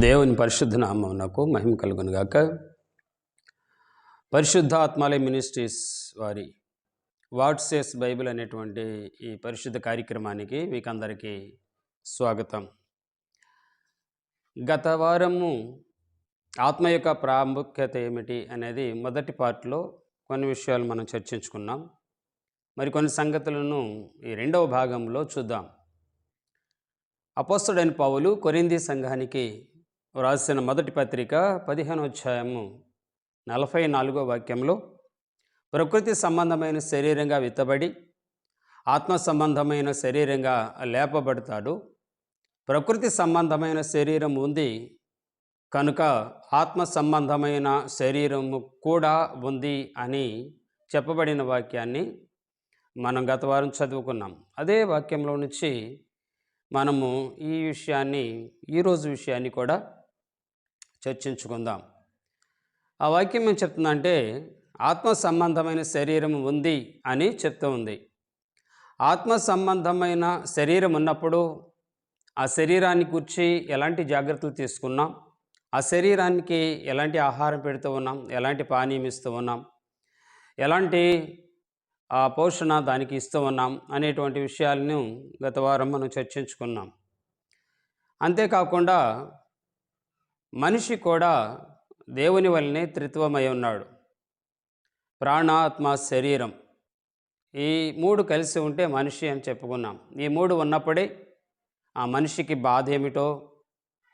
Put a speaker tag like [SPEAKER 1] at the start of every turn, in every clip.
[SPEAKER 1] దేవుని పరిశుద్ధ నామమునకు మహిమ కలుగును గాక. పరిశుద్ధ ఆత్మాలయ మినిస్ట్రీస్ వారి వాట్సేస్ బైబిల్ అనేటువంటి ఈ పరిశుద్ధ కార్యక్రమానికి మీకు అందరికీ స్వాగతం. గత వారము ఆత్మ యొక్క ప్రాముఖ్యత ఏమిటి అనేది మొదటి పార్ట్లో కొన్ని విషయాలు మనం చర్చించుకున్నాం. మరి కొన్ని సంగతులను ఈ రెండవ భాగంలో చూద్దాం. అపోస్తుడైన పౌలు కొరింది సంఘానికి వ్రాసిన మొదటి పత్రిక పదిహేనో అధ్యాయము నలభై నాలుగో వాక్యంలో ప్రకృతి సంబంధమైన శరీరంగా విత్తబడి ఆత్మ సంబంధమైన శరీరంగా లేపబడతాడు. ప్రకృతి సంబంధమైన శరీరం ఉంది కనుక ఆత్మ సంబంధమైన శరీరము కూడా ఉంది అని చెప్పబడిన వాక్యాన్ని మనం గత వారం చదువుకున్నాం. అదే వాక్యంలో నుంచి మనము ఈ విషయాన్ని ఈరోజు విషయాన్ని కూడా చర్చించుకుందాం. ఆ వాక్యం ఏం చెప్తుందంటే ఆత్మ సంబంధమైన శరీరం ఉంది అని చెప్తూ ఉంది. ఆత్మ సంబంధమైన శరీరం ఉన్నప్పుడు ఆ శరీరాన్ని గురించి ఎలాంటి జాగ్రత్తలు తీసుకున్నాం? ఆ శరీరానికి ఎలాంటి ఆహారం పెడుతూ ఉన్నాం? ఎలాంటి పానీయం ఇస్తూ ఉన్నాం? ఎలాంటి ఆ పోషణ దానికి ఇస్తూ ఉన్నాం? అనేటువంటి విషయాలను గత వారం మనం చర్చించుకున్నాం. అంతేకాకుండా మనిషి కూడా దేవుని వల్లనే త్రిత్వమై ఉన్నాడు. ప్రాణాత్మ శరీరం. ఈ మూడు కలిసి ఉంటే మనిషి అని చెప్పుకున్నాం. ఈ మూడు ఉన్నప్పుడే ఆ మనిషికి బాధ ఏమిటో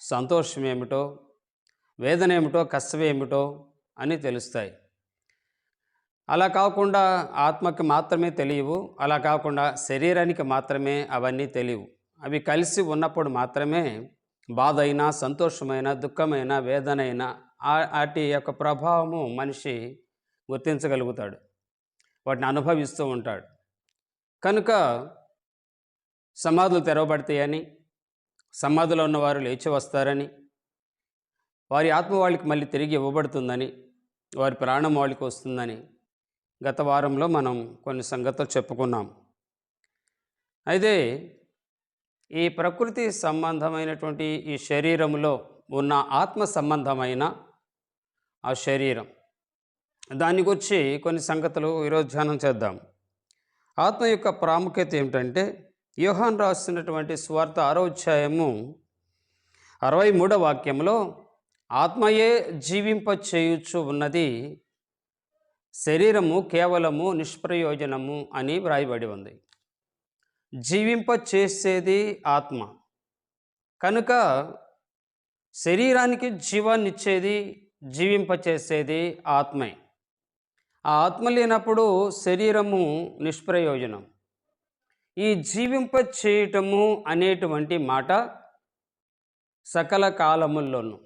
[SPEAKER 1] సంతోషం ఏమిటో వేదన ఏమిటో కష్టం ఏమిటో అని తెలుస్తాయి. అలా కాకుండా ఆత్మకి మాత్రమే తెలియవు అలా కాకుండా శరీరానికి మాత్రమే అవన్నీ తెలియవు. అవి కలిసి ఉన్నప్పుడు మాత్రమే బాధ అయినా సంతోషమైన దుఃఖమైన వేదనైన వాటి యొక్క ప్రభావము మనిషి గుర్తించగలుగుతాడు. వాటిని అనుభవిస్తూ ఉంటాడు. కనుక సమాధులు తెరవబడతాయని సమాధిలో ఉన్నవారు లేచి వస్తారని వారి ఆత్మ వాళ్ళకి మళ్ళీ తిరిగి ఇవ్వబడుతుందని వారి ప్రాణం వాళ్ళకి వస్తుందని గత వారంలో మనం కొన్ని సంగతులు చెప్పుకున్నాం. అయితే ఈ ప్రకృతి సంబంధమైనటువంటి ఈ శరీరంలో ఉన్న ఆత్మ సంబంధమైన ఆ శరీరం. దాని గురించి కొన్ని సంగతులు ఈరోజు ధ్యానం చేద్దాం. ఆత్మ యొక్క ప్రాముఖ్యత ఏమిటంటే యోహాన్ రాస్తున్నటువంటి స్వార్థ ఆరోధ్యాయము అరవై మూడవ వాక్యంలో ఆత్మయే జీవింప చేయుచు ఉన్నది శరీరము కేవలము నిష్ప్రయోజనము అని వ్రాయబడి ఉంది. జీవింప చేసేది ఆత్మ. కనుక శరీరానికి జీవాన్నిచ్చేది జీవింప చేసేది ఆత్మే. ఆ ఆత్మ లేనప్పుడు శరీరము నిష్ప్రయోజనం. ఈ జీవింప చేయటము అనేటువంటి మాట సకల కాలముల్లోనూ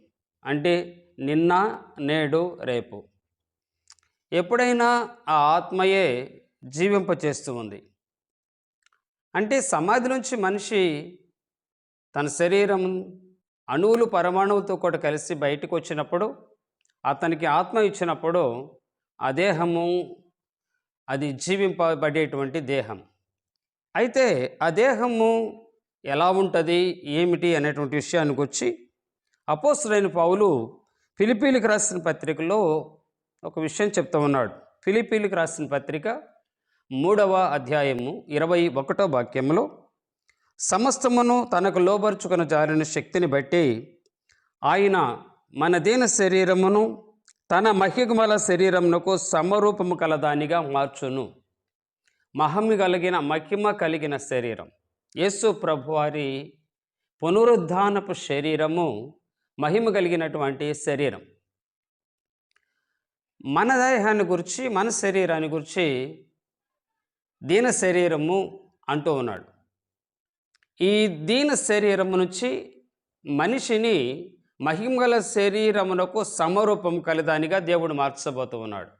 [SPEAKER 1] అంటే నిన్న నేడు రేపు. ఎప్పుడైనా ఆ ఆత్మయే జీవింపచేస్తూ ఉంది. అంటే సమాధి నుంచి మనిషి తన శరీరం అణువులు పరమాణువుతో కూడా కలిసి బయటకు వచ్చినప్పుడు అతనికి ఆత్మ ఇచ్చినప్పుడు ఆ దేహము అది జీవింపబడేటువంటి దేహం. అయితే ఆ దేహము ఎలా ఉంటుంది ఏమిటి అనేటువంటి విషయానికి వచ్చి అపోస్తులైన పావులు ఫిలిపీలకు రాసిన పత్రికలో ఒక విషయం చెప్తూ ఉన్నాడు. ఫిలిపీలకు రాసిన పత్రిక మూడవ అధ్యాయము ఇరవై ఒకటో వాక్యంలో సమస్తమును తనకు లోబరుచుకున్న జారిన శక్తిని బట్టి ఆయన మన దీన శరీరమును తన మహిమల శరీరమునకు సమరూపము కలదానిగా మార్చును. మహమ్మి కలిగిన మహిమ కలిగిన శరీరం. యేసు ప్రభువారి పునరుద్ధానపు శరీరము మహిమ కలిగినటువంటి శరీరం. మన దేహాన్ని గురించి మన శరీరాన్ని గురించి దీన శరీరము అంటూ ఉన్నాడు. ఈ దీన శరీరము నుంచి మనిషిని మహిమగల శరీరమునకు సమరూపం కలిదానిగా దేవుడు మార్చబోతూ ఉన్నాడు.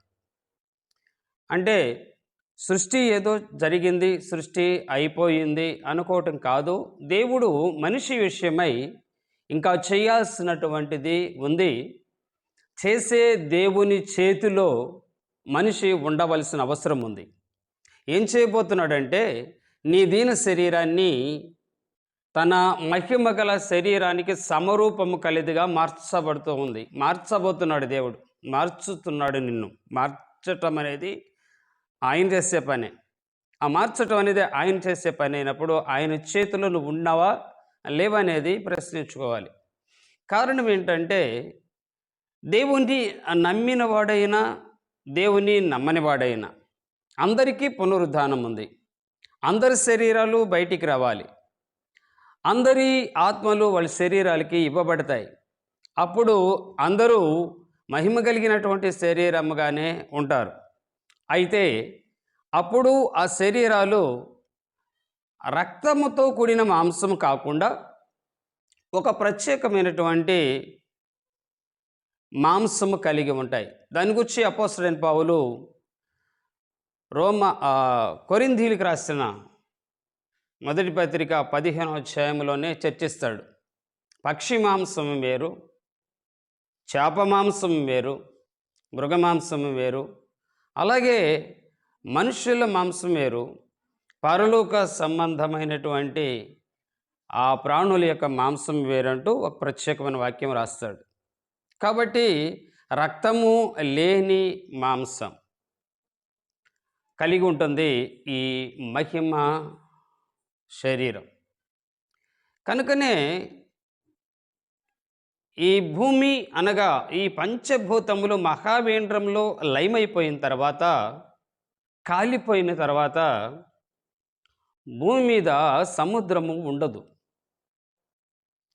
[SPEAKER 1] అంటే సృష్టి ఏదో జరిగింది సృష్టి అయిపోయింది అనుకోవటం కాదు. దేవుడు మనిషి విషయమై ఇంకా చేయాల్సినటువంటిది ఉంది. చేసే దేవుని చేతిలో మనిషి ఉండవలసిన అవసరం ఉంది. ఏం చేయబోతున్నాడంటే నీ దీన శరీరాన్ని తన మహిమ గల శరీరానికి సమరూపము కలిదిగా మార్చబడుతూ ఉంది. మార్చబోతున్నాడు దేవుడు. మార్చుతున్నాడు నిన్ను. మార్చటం అనేది ఆయన చేసే పనే. ఆ మార్చటం అనేది ఆయన చేసే పని అయినప్పుడు ఆయన చేతిలో నువ్వు ఉన్నావా? లేవనేది ప్రశ్నించుకోవాలి. కారణం ఏంటంటే దేవుని నమ్మిన వాడైనా దేవుని నమ్మని వాడైనా అందరికీ పునరుద్ధానం ఉంది. అందరి శరీరాలు బయటికి రావాలి. అందరి ఆత్మలు వాళ్ళ శరీరాలకి ఇవ్వబడతాయి. అప్పుడు అందరూ మహిమ కలిగినటువంటి శరీరముగానే ఉంటారు. అయితే అప్పుడు ఆ శరీరాలు రక్తముతో కూడిన మాంసం కాకుండా ఒక ప్రత్యేకమైనటువంటి మాంసము కలిగి ఉంటాయి. దాని గురించి అపోసరైన పావులు రోమ కొరింధీలకు రాసిన మొదటి పత్రిక పదిహేను అధ్యాయంలోనే చర్చిస్తాడు. పక్షి మాంసం వేరు చేప మాంసం వేరు మృగ మాంసం వేరు అలాగే మనుషుల మాంసం వేరు. పరలోక సంబంధమైనటువంటి ఆ ప్రాణుల యొక్క మాంసం వేరంటూ ఒక ప్రత్యేకమైన వాక్యం రాస్తాడు. కాబట్టి రక్తము లేని మాంసం కలిగి ఉంటుంది ఈ మహిమ శరీరం. కనుకనే ఈ భూమి అనగా ఈ పంచభూతములు మహావేంద్రంలో లయమైపోయిన తర్వాత కాలిపోయిన తర్వాత భూమి మీద సముద్రము ఉండదు.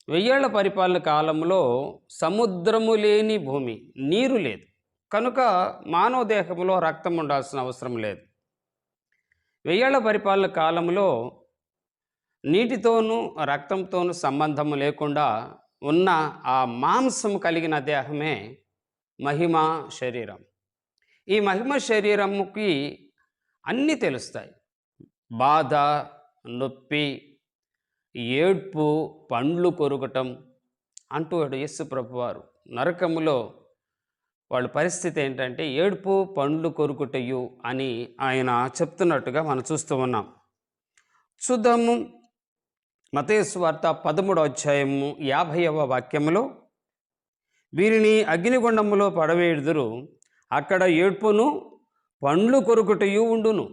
[SPEAKER 1] వెయ్యేళ్ళ పరిపాలన కాలంలో సముద్రము లేని భూమి నీరు లేదు. కనుక మానవ దేహంలో రక్తం ఉండాల్సిన అవసరం లేదు. వెయ్యేళ్ళ పరిపాలన కాలంలో నీటితోనూ రక్తంతోనూ సంబంధం లేకుండా ఉన్న ఆ మాంసం కలిగిన దేహమే మహిమ శరీరం. ఈ మహిమ శరీరముకి అన్నీ తెలుస్తాయి. బాధ నొప్పి ఏడ్పు పండ్లు కొరకటం అంటూ యేసు ప్రభువారు నరకములో వాళ్ళ పరిస్థితి ఏంటంటే ఏడుపు పండ్లు కొరుకుటయు అని ఆయన చెప్తున్నట్టుగా మనం చూస్తూ ఉన్నాం. చూద్దాము మతేశ్వార్త పదమూడో అధ్యాయము యాభైవ వాక్యములో వీరిని అగ్నిగుండములో పడవేయుదురు అక్కడ ఏడ్పును పండ్లు కొరుకుటయు ఉండును.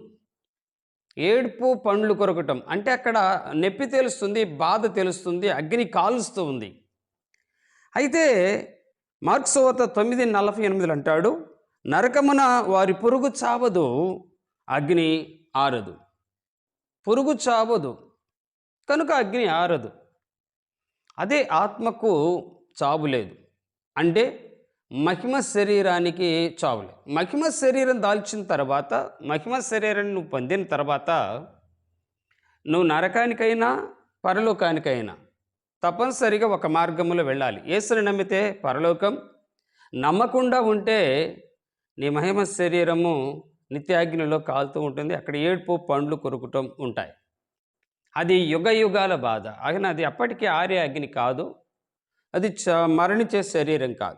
[SPEAKER 1] ఏడుపు పండ్లు కొరకటం అంటే అక్కడ నొప్పి తెలుస్తుంది బాధ తెలుస్తుంది అగ్ని కాలుస్తూ ఉంది. అయితే మార్క్సోవత తొమ్మిది నలభై ఎనిమిదిలో అంటాడు నరకమున వారి పురుగు చావదు అగ్ని ఆరదు. పురుగు చావదు కనుక అగ్ని ఆరదు. అదే ఆత్మకు చావు లేదు. అంటే మహిమ శరీరానికి చావులేదు మహిమ శరీరం దాల్చిన తర్వాత మహిమ శరీరాన్ని నువ్వు పొందిన తర్వాత నువ్వు నరకానికైనా పరలోకానికైనా తప్పనిసరిగా ఒక మార్గంలో వెళ్ళాలి. యేసుని నమ్మితే పరలోకం నమ్మకుండా ఉంటే నీ మహిమ శరీరము నిత్యాగ్నిలో కాలుతూ ఉంటుంది. అక్కడ ఏడుపు పండ్లు కొరుకుటం ఉంటాయి. అది యుగ యుగాల బాధ. అయినా అది అప్పటికీ ఆరే అగ్ని కాదు. అది చ మరణించే శరీరం కాదు.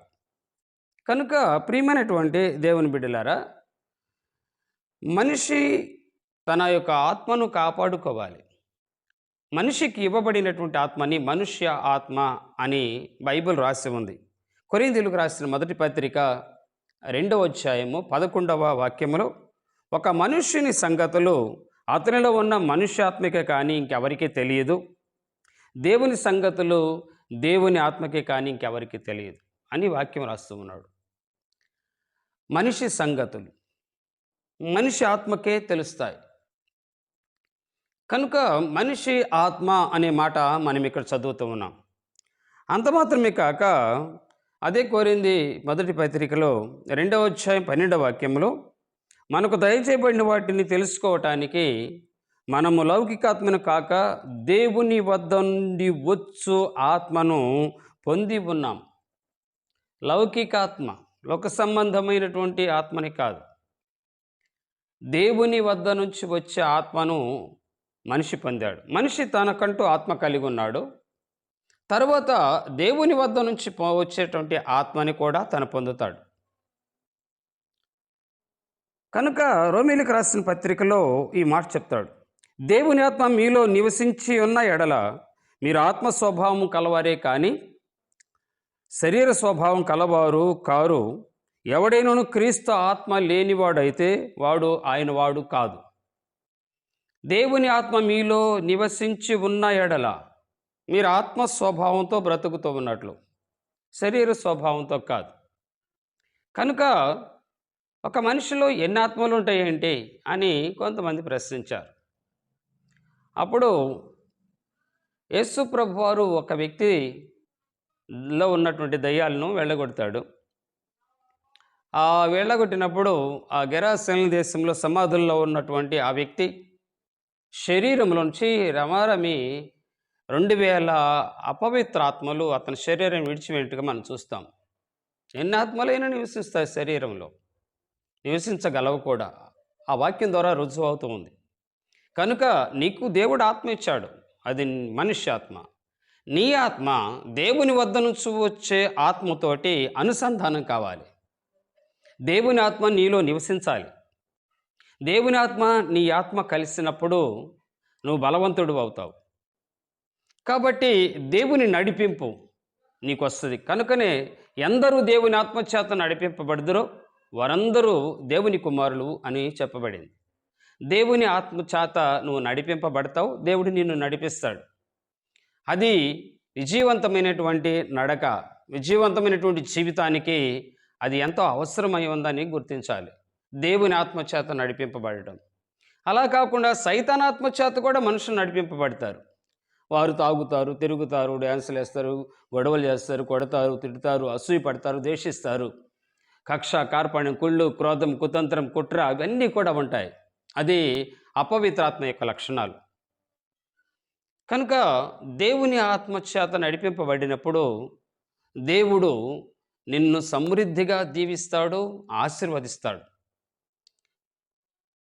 [SPEAKER 1] కనుక ప్రియమైనటువంటి దేవుని బిడ్డలారా మనిషి తన యొక్క ఆత్మను కాపాడుకోవాలి. మనిషికి ఇవ్వబడినటువంటి ఆత్మని మనుష్య ఆత్మ అని బైబిల్ రాసి ఉంది. కొరిందీలకు రాసిన మొదటి పత్రిక రెండవ అధ్యాయము పదకొండవ వాక్యములో ఒక మనుష్యుని సంగతులు అతనిలో ఉన్న మనుష్యాత్మిక కానీ ఇంకెవరికీ తెలియదు. దేవుని సంగతులు దేవుని ఆత్మకే కానీ ఇంకెవరికి తెలియదు అని వాక్యం రాస్తూ ఉన్నాడు. మనిషి సంగతులు మనిషి ఆత్మకే తెలుస్తాయి. కనుక మనిషి ఆత్మ అనే మాట మనం ఇక్కడ చదువుతూ ఉన్నాం. అంత మాత్రమే కాక అదే కోరింది మొదటి పత్రికలో రెండవ అధ్యాయం పన్నెండవ వాక్యంలో మనకు దయచేయబడిన వాటిని తెలుసుకోవటానికి మనము లౌకికాత్మను కాక దేవుని వద్ద నుండి వచ్చు ఆత్మను పొంది ఉన్నాం. లౌకికాత్మ లోక సంబంధమైనటువంటి ఆత్మని కాదు. దేవుని వద్ద నుంచి వచ్చే ఆత్మను మనిషి పొందాడు. మనిషి తనకంటూ ఆత్మ కలిగి ఉన్నాడు. తర్వాత దేవుని వద్ద నుంచి వచ్చేటువంటి ఆత్మని కూడా తను పొందుతాడు. కనుక రోమిలకు రాసిన పత్రికలో ఈ మాట చెప్తాడు. దేవుని ఆత్మ మీలో నివసించి ఉన్న ఎడల మీరు ఆత్మ స్వభావం కలవారే కానీ శరీర స్వభావం కలవారు కారు. ఎవడైనను క్రీస్తు ఆత్మ లేనివాడైతే వాడు ఆయన వాడు కాదు. దేవుని ఆత్మ మీలో నివసించి ఉన్న ఎడల మీరు ఆత్మ స్వభావంతో బ్రతుకుతూ ఉన్నట్లు. శరీర స్వభావంతో కాదు. కనుక ఒక మనిషిలో ఎన్ని ఆత్మలు ఉంటాయేంటి అని కొంతమంది ప్రశ్నించారు. అప్పుడు యేసు ప్రభు వారు ఒక వ్యక్తిలో ఉన్నటువంటి దయ్యాలను వెళ్ళగొడతాడు. ఆ వెళ్ళగొట్టినప్పుడు ఆ గెరాసెన్ దేశంలో సమాధుల్లో ఉన్నటువంటి ఆ వ్యక్తి శరీరంలోంచి రమారమి రెండు వేల అపవిత్ర ఆత్మలు అతని శరీరం విడిచిపెట్టుగా మనం చూస్తాం. ఎన్ని ఆత్మలైనా నివసిస్తాయి శరీరంలో. నివసించగలవు కూడా. ఆ వాక్యం ద్వారా రుజువు అవుతూ ఉంది. కనుక నీకు దేవుడు ఆత్మ ఇచ్చాడు. అది మనిషి ఆత్మ నీ ఆత్మ దేవుని వద్ద నుంచి వచ్చే ఆత్మతోటి అనుసంధానం కావాలి. దేవుని ఆత్మ నీలో నివసించాలి. దేవుని ఆత్మ నీ ఆత్మ కలిసినప్పుడు నువ్వు బలవంతుడు అవుతావు. కాబట్టి దేవుని నడిపింపు నీకు వస్తుంది కనుకనే ఎందరూ దేవుని ఆత్మచేత నడిపింపబడదురో వారందరూ దేవుని కుమారులు అని చెప్పబడింది. దేవుని ఆత్మచేత నువ్వు నడిపింపబడతావు దేవుడు నిన్ను నడిపిస్తాడు. అది విజయవంతమైనటువంటి నడక విజయవంతమైనటువంటి జీవితానికి అది ఎంతో అవసరమై ఉందని గుర్తించాలి. దేవుని ఆత్మచేత నడిపింపబడటం. అలా కాకుండా సైతాన్ ఆత్మచేత కూడా మనుషులు నడిపింపబడతారు. వారు తాగుతారు తిరుగుతారు డ్యాన్సులు వేస్తారు గొడవలు చేస్తారు కొడతారు తిడతారు అసూయ పడతారు ద్వేషిస్తారు. కక్ష కార్పణ్యం కుళ్ళు క్రోధం కుతంత్రం కుట్ర అవన్నీ కూడా ఉంటాయి. అది అపవిత్రాత్మ యొక్క లక్షణాలు. కనుక దేవుని ఆత్మచేత నడిపింపబడినప్పుడు దేవుడు నిన్ను సమృద్ధిగా దీవిస్తాడు ఆశీర్వదిస్తాడు.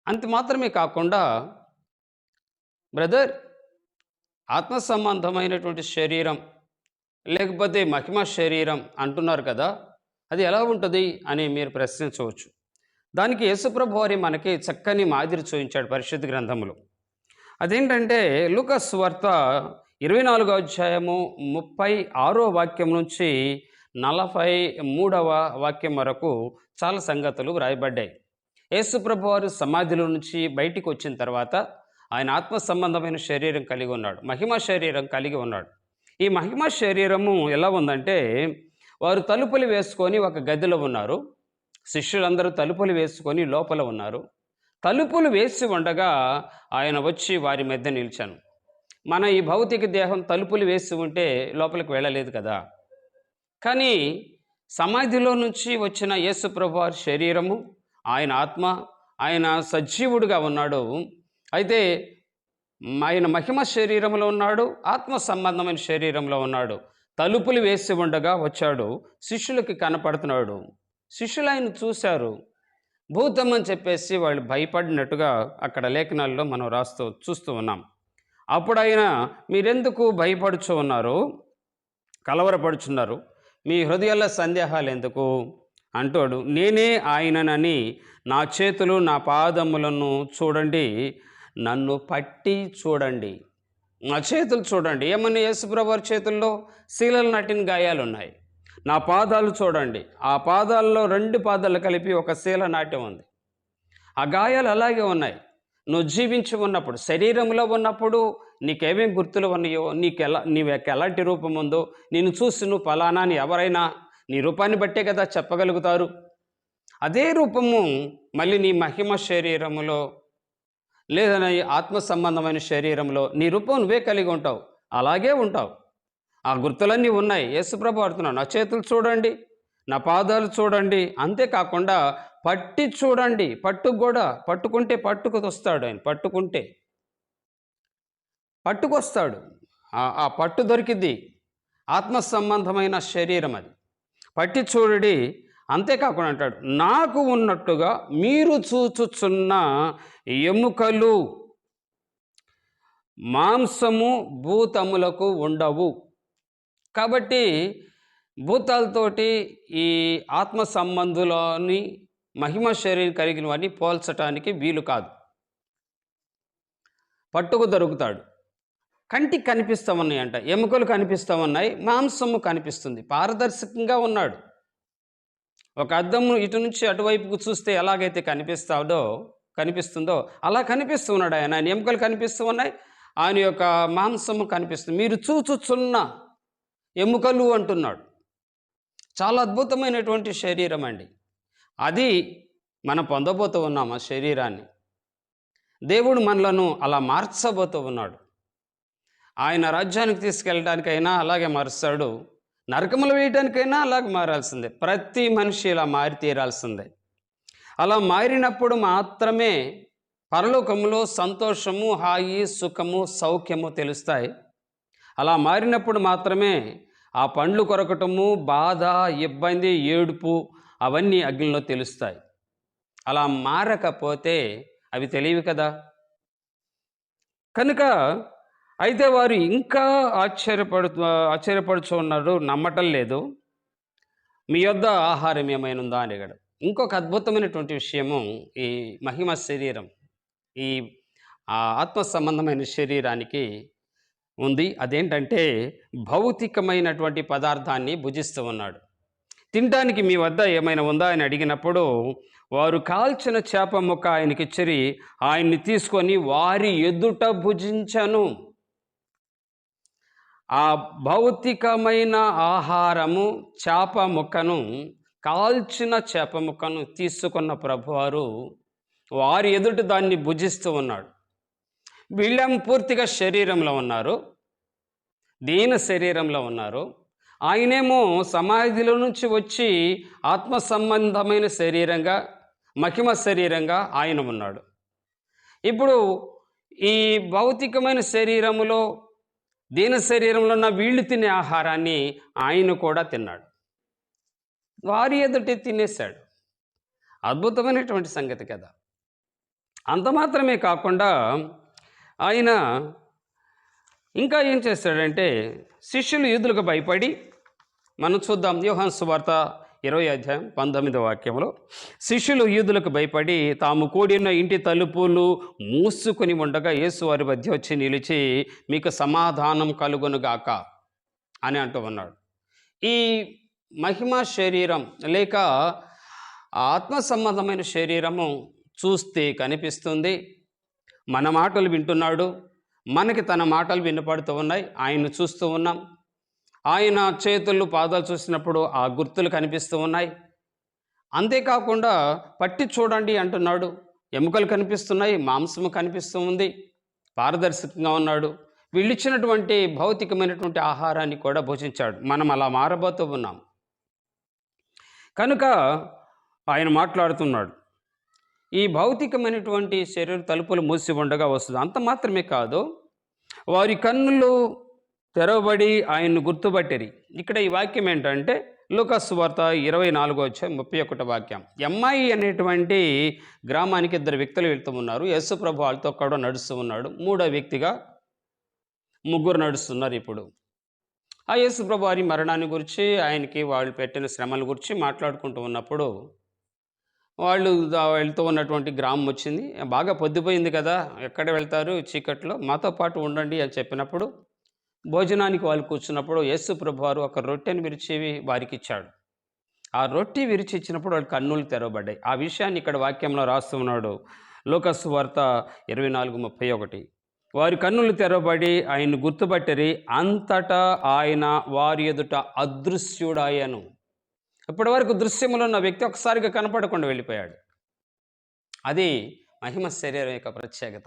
[SPEAKER 1] అంత మాత్రమే కాకుండా బ్రదర్ ఆత్మ సంబంధమైనటువంటి శరీరం లేకపోతే మహిమ శరీరం అంటున్నారు కదా అది ఎలా ఉంటుంది అని మీరు ప్రశ్నించవచ్చు. దానికి యేసుప్రభు వారి మనకి చక్కని మాదిరి చూపించాడు పరిశుద్ధ గ్రంథంలో అదేంటంటే లూకస్ వార్త ఇరవై నాలుగో అధ్యాయము ముప్పై ఆరో వాక్యం నుంచి నలభై మూడవ వాక్యం వరకు చాలా సంగతులు వ్రాయబడ్డాయి. యేసుప్రభు వారు సమాధిలో నుంచి బయటికి వచ్చిన తర్వాత ఆయన ఆత్మ సంబంధమైన శరీరం కలిగి ఉన్నాడు. మహిమ శరీరం కలిగి ఉన్నాడు. ఈ మహిమ శరీరము ఎలా ఉందంటే వారు తలుపులు వేసుకొని ఒక గదిలో ఉన్నారు. శిష్యులందరూ తలుపులు వేసుకొని లోపల ఉన్నారు. తలుపులు వేసి ఉండగా ఆయన వచ్చి వారి మధ్య నిలిచాను. మన ఈ భౌతిక దేహం తలుపులు వేసి ఉంటే లోపలికి వెళ్ళలేదు కదా. కానీ సమాధిలో నుంచి వచ్చిన యేసుప్రభు వారి శరీరము ఆయన ఆత్మ ఆయన సజీవుడిగా ఉన్నాడు. అయితే ఆయన మహిమ శరీరంలో ఉన్నాడు ఆత్మ సంబంధమైన శరీరంలో ఉన్నాడు. తలుపులు వేసి ఉండగా వచ్చాడు శిష్యులకి కనపడుతున్నాడు. శిష్యులు ఆయన చూశారు. భూతం అని చెప్పేసి వాళ్ళు భయపడినట్టుగా అక్కడ లేఖనాల్లో మనం రాస్తూ చూస్తూ ఉన్నాం. అప్పుడు ఆయన మీరెందుకు భయపడుచు ఉన్నారు కలవరపడుచున్నారు? మీ హృదయాల సందేహాలు ఎందుకు? అంటాడు నేనే ఆయననని నా చేతులు నా పాదములను చూడండి నన్ను పట్టి చూడండి. నా చేతులు చూడండి. ఏమని యేసుప్రభు చేతుల్లో? శీలలు నటిన గాయాలు ఉన్నాయి నా పాదాలు చూడండి. ఆ పాదాల్లో రెండు పాదాలు కలిపి ఒక శీల నాట్యం ఉంది. ఆ గాయాలు అలాగే ఉన్నాయి. నువ్వు జీవించి ఉన్నప్పుడు శరీరంలో ఉన్నప్పుడు నీకేమేం గుర్తులు ఉన్నాయో నీకు ఎలా నీకు ఎలాంటి రూపం ఉందో నిన్ను చూసి నువ్వు ఫలానా అని ఎవరైనా నీ రూపాన్ని బట్టే కదా చెప్పగలుగుతారు. అదే రూపము మళ్ళీ నీ మహిమ శరీరములో లేదా నీ ఆత్మ సంబంధమైన శరీరంలో నీ రూపం నువ్వే కలిగి ఉంటావు. అలాగే ఉంటావు. ఆ గుర్తులన్నీ ఉన్నాయి. యేసుప్రభు అడుతున్నావు నా చేతులు చూడండి నా పాదాలు చూడండి. అంతేకాకుండా పట్టి చూడండి. పట్టుకు కూడా పట్టుకుంటే పట్టుకు వస్తాడు ఆయన పట్టుకుంటే. పట్టుకొస్తాడు. ఆ- ఆ పట్టు దొరికింది ఆత్మ సంబంధమైన శరీరం అది. పట్టి చూడడి. అంతేకాకుండా అంటాడు నాకు ఉన్నట్టుగా మీరు చూచుచున్న ఎముకలు మాంసము భూతములకు ఉండవు. కాబట్టి భూతాలతోటి ఈ ఆత్మ సంబంధులని మహిమ శరీరం కలిగినవన్నీ పోల్చటానికి వీలు కాదు. పట్టుకు దొరుకుతాడు. కంటికి కనిపిస్తూ ఉన్నాయంట ఎముకలు కనిపిస్తూ ఉన్నాయి మాంసము కనిపిస్తుంది. పారదర్శకంగా ఉన్నాడు. ఒక అద్దము ఇటు నుంచి అటువైపుకు చూస్తే ఎలాగైతే కనిపిస్తాడో కనిపిస్తుందో అలా కనిపిస్తూ ఉన్నాడు ఆయన. ఆయన ఎముకలు కనిపిస్తూ ఉన్నాయి ఆయన యొక్క మాంసము కనిపిస్తుంది. మీరు చూచుచున్న ఎముకలు అంటున్నాడు. చాలా అద్భుతమైనటువంటి శరీరం అండి. అది మనం పొందబోతూ ఉన్నాము శరీరాన్ని? దేవుడు మనలను అలా మార్చబోతూ ఉన్నాడు. ఆయన రాజ్యానికి తీసుకెళ్ళడానికైనా అలాగే మారుస్తాడు. నరకములు వేయడానికైనా అలాగే మారాల్సిందే. ప్రతి మనిషి ఇలా మారి తీరాల్సిందే. అలా మారినప్పుడు మాత్రమే పరలోకములో సంతోషము హాయి సుఖము సౌఖ్యము తెలుస్తాయి. అలా మారినప్పుడు మాత్రమే ఆ పండ్లు కొరకటము బాధ ఇబ్బంది ఏడుపు అవన్నీ అగ్నిలో తెలుస్తాయి. అలా మారకపోతే అవి తెలియవు కదా. కనుక అయితే వారు ఇంకా ఆశ్చర్యపడుతూ ఆశ్చర్యపడుచు ఉన్నారు నమ్మటం లేదు. మీ యొద్ద ఆహారం ఏమైనా ఉందా అని అడిగాడు. ఇంకొక అద్భుతమైనటువంటి విషయము ఈ మహిమ శరీరం ఈ ఆత్మ సంబంధమైన శరీరానికి ఉంది. అదేంటంటే భౌతికమైనటువంటి పదార్థాన్ని భుజిస్తూ ఉన్నాడు. తినడానికి మీ వద్ద ఏమైనా ఉందా అని అడిగినప్పుడు వారు కాల్చిన చేప ముక్క ఆయనకి ఆయన్ని తీసుకొని వారి ఎదుట భుజించను. ఆ భౌతికమైన ఆహారము చేప ముక్కను కాల్చిన చేప ముక్కను తీసుకున్న ప్రభువారు వారి ఎదుట దాన్ని భుజిస్తూ ఉన్నాడు. వీళ్ళం పూర్తిగా శరీరంలో ఉన్నారు. దీన శరీరంలో ఉన్నారు. ఆయనేమో సమాధిలో నుంచి వచ్చి ఆత్మ సంబంధమైన శరీరంగా మహిమ శరీరంగా ఆయన ఉన్నాడు. ఇప్పుడు ఈ భౌతికమైన శరీరములో దీన శరీరంలో ఉన్న వీళ్ళు తినే ఆహారాన్ని ఆయన కూడా తిన్నాడు. వారి ఎదుటే తినేశాడు. అద్భుతమైనటువంటి సంగతి కదా. అంత మాత్రమే కాకుండా ఆయన ఇంకా ఏం చేస్తాడంటే శిష్యులు యూదులకు భయపడి మనం చూద్దాం యోహాన్ సువార్త ఇరవై అధ్యాయం పంతొమ్మిది వాక్యంలో శిష్యులు యూదులకు భయపడి తాము కూడిన ఇంటి తలుపులు మూసుకొని ఉండగా యేసు వారి మధ్య వచ్చి నిలిచి మీకు సమాధానం కలుగునుగాక అని అంటూ ఉన్నాడు. ఈ మహిమ శరీరం లేక ఆత్మ సంబంధమైన శరీరము చూస్తే కనిపిస్తుంది. మన మాటలు వింటున్నాడు. మనకి తన మాటలు వినపడుతూ ఉన్నాయి. ఆయన్ని చూస్తూ ఉన్నాం. ఆయన చేతులు పాదాలు చూసినప్పుడు ఆ గుర్తులు కనిపిస్తూ ఉన్నాయి. అంతేకాకుండా పట్టి చూడండి అంటున్నాడు. ఎముకలు కనిపిస్తున్నాయి మాంసము కనిపిస్తూ ఉంది. పారదర్శకంగా ఉన్నాడు. వీళ్ళిచ్చినటువంటి భౌతికమైనటువంటి ఆహారాన్ని కూడా భోజించాడు. మనం అలా మారబోతూ ఉన్నాం. కనుక ఆయన మాట్లాడుతున్నాడు. ఈ భౌతికమైనటువంటి శరీర తలుపులు మూసి ఉండగా వస్తుంది. అంత మాత్రమే కాదు. వారి కన్నులు తెరవబడి ఆయన్ను గుర్తుపట్టిరి. ఇక్కడ ఈ వాక్యం ఏంటంటే లూకాసు వార్త ఇరవై నాలుగో వచ్చే ముప్పై ఒకటి వాక్యం. ఎంఐ అనేటువంటి గ్రామానికి ఇద్దరు వ్యక్తులు వెళ్తూ ఉన్నారు. యేసు ప్రభు వాళ్ళతో కూడా నడుస్తూ ఉన్నాడు. మూడో వ్యక్తిగా ముగ్గురు నడుస్తున్నారు ఇప్పుడు. ఆ యేసు ప్రభు వారి మరణాన్ని గురించి ఆయనకి వాళ్ళు పెట్టిన శ్రమల గురించి మాట్లాడుకుంటూ ఉన్నప్పుడు వాళ్ళు వెళ్తూ ఉన్నటువంటి గ్రామం వచ్చింది. బాగా పొద్దుపోయింది కదా ఎక్కడ వెళ్తారు చీకట్లో? మాతో పాటు ఉండండి అని చెప్పినప్పుడు భోజనానికి వాళ్ళు కూర్చున్నప్పుడు యేసు ప్రభు వారు ఒక రొట్టెని విరిచి వారికి ఇచ్చాడు ఆ రొట్టె విరిచి ఇచ్చినప్పుడు వాళ్ళ కన్నులు తెరవబడ్డాయి. ఆ విషయాన్ని ఇక్కడ వాక్యంలో రాస్తున్నాడు లోకస్ వార్త ఇరవై నాలుగు ముప్పై ఒకటి. వారి కన్నులు తెరవబడి ఆయన్ని గుర్తుపట్టరి అంతటా ఆయన వారి ఎదుట అదృశ్యుడాయను ఇప్పటి వరకు దృశ్యములో ఉన్న వ్యక్తి ఒకసారిగా కనపడకుండా వెళ్ళిపోయాడు. అది మహిమ శరీరం యొక్క ప్రత్యేకత.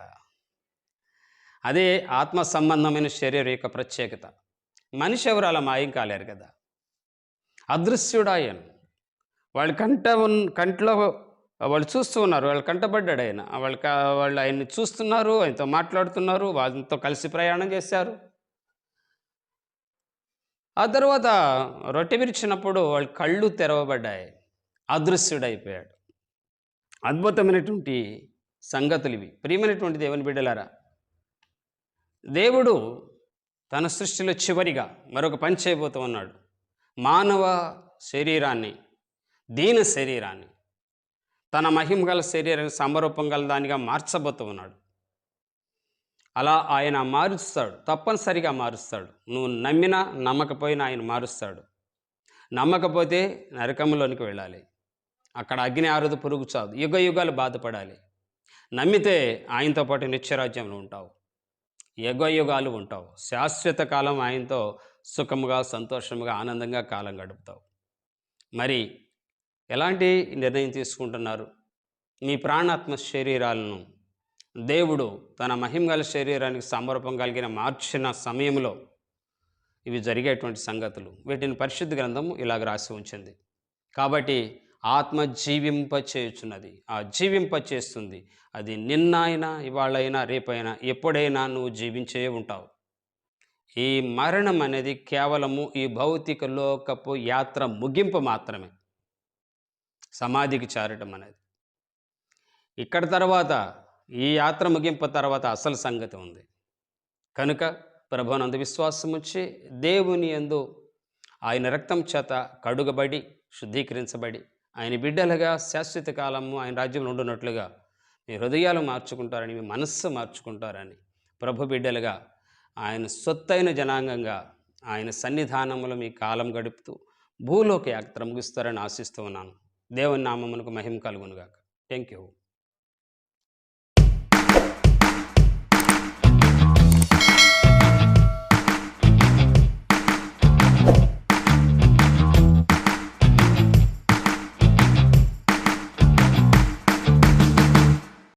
[SPEAKER 1] అదే ఆత్మ సంబంధమైన శరీరం యొక్క ప్రత్యేకత. మనిషి ఎవరు అలా మాయం కాలేరు కదా. అదృశ్యుడాయను. వాళ్ళ కంట ఉన్ కంట్లో వాళ్ళు చూస్తూ ఉన్నారు. వాళ్ళు కంటపడ్డాడు ఆయన. వాళ్ళ వాళ్ళు ఆయన్ని చూస్తున్నారు ఆయనతో మాట్లాడుతున్నారు వాళ్ళతో కలిసి ప్రయాణం చేశారు. ఆ తర్వాత రొట్టె విరిచినప్పుడు వాళ్ళ కళ్ళు తెరవబడ్డాయి. అదృశ్యుడైపోయాడు. అద్భుతమైనటువంటి సంగతులు ఇవి. ప్రియమైనటువంటి దేవుని బిడ్డలారా దేవుడు తన సృష్టిలో చివరిగా మరొక పని చేయబోతూ ఉన్నాడు. మానవ శరీరాన్ని దీన శరీరాన్ని తన మహిమ గల శరీరం సమరూపం గల దానిగా మార్చబోతూ ఉన్నాడు. అలా ఆయన మారుస్తాడు తప్పనిసరిగా మారుస్తాడు. నువ్వు నమ్మినా నమ్మకపోయినా ఆయన మారుస్తాడు. నమ్మకపోతే నరకంలోనికి వెళ్ళాలి. అక్కడ అగ్ని ఆరుదు పురుగు చాదు. యుగ యుగాలు బాధపడాలి. నమ్మితే ఆయనతో పాటు నిత్యరాజ్యంలో ఉంటావు. యుగయుగాలు ఉంటావు. శాశ్వత కాలం ఆయనతో సుఖముగా సంతోషముగా ఆనందంగా కాలం గడుపుతావు. మరి ఎలాంటి నిర్ణయం తీసుకుంటున్నారు? మీ ప్రాణాత్మ శరీరాలను దేవుడు తన మహిమగల శరీరానికి సమర్పం కలిగిన మార్చిన సమయంలో ఇవి జరిగేటువంటి సంగతులు. వీటిని పరిశుద్ధ గ్రంథం ఇలాగ రాసి ఉంచింది. కాబట్టి ఆత్మ జీవింపచేయుచున్నది ఆ జీవింపచేస్తుంది. అది నిన్న అయినా ఇవాళైనా రేపైనా ఎప్పుడైనా నువ్వు జీవించే ఉంటావు. ఈ మరణం అనేది కేవలము ఈ భౌతిక లోకపు యాత్ర ముగింపు మాత్రమే. సమాధికి చేరటం అనేది. ఇక్కడ తర్వాత ఈ యాత్ర ముగింపు తర్వాత అసలు సంగతి ఉంది. కనుక ప్రభునందు విశ్వాసం వచ్చి దేవుని యందు ఆయన రక్తం చేత కడుగబడి శుద్ధీకరించబడి ఆయన బిడ్డలుగా శాశ్వత కాలము ఆయన రాజ్యంలో ఉండునట్లుగా మీ హృదయాలు మార్చుకుంటారని మీ మనస్సు మార్చుకుంటారని ప్రభు బిడ్డలుగా ఆయన సొత్తైన జనాంగంగా ఆయన సన్నిధానములో మీ కాలం గడుపుతూ భూలోక యాత్ర ముగిస్తారని ఆశిస్తూ ఉన్నాను. దేవుని నామమునకు మహిమ కలుగునుగాక. Thank you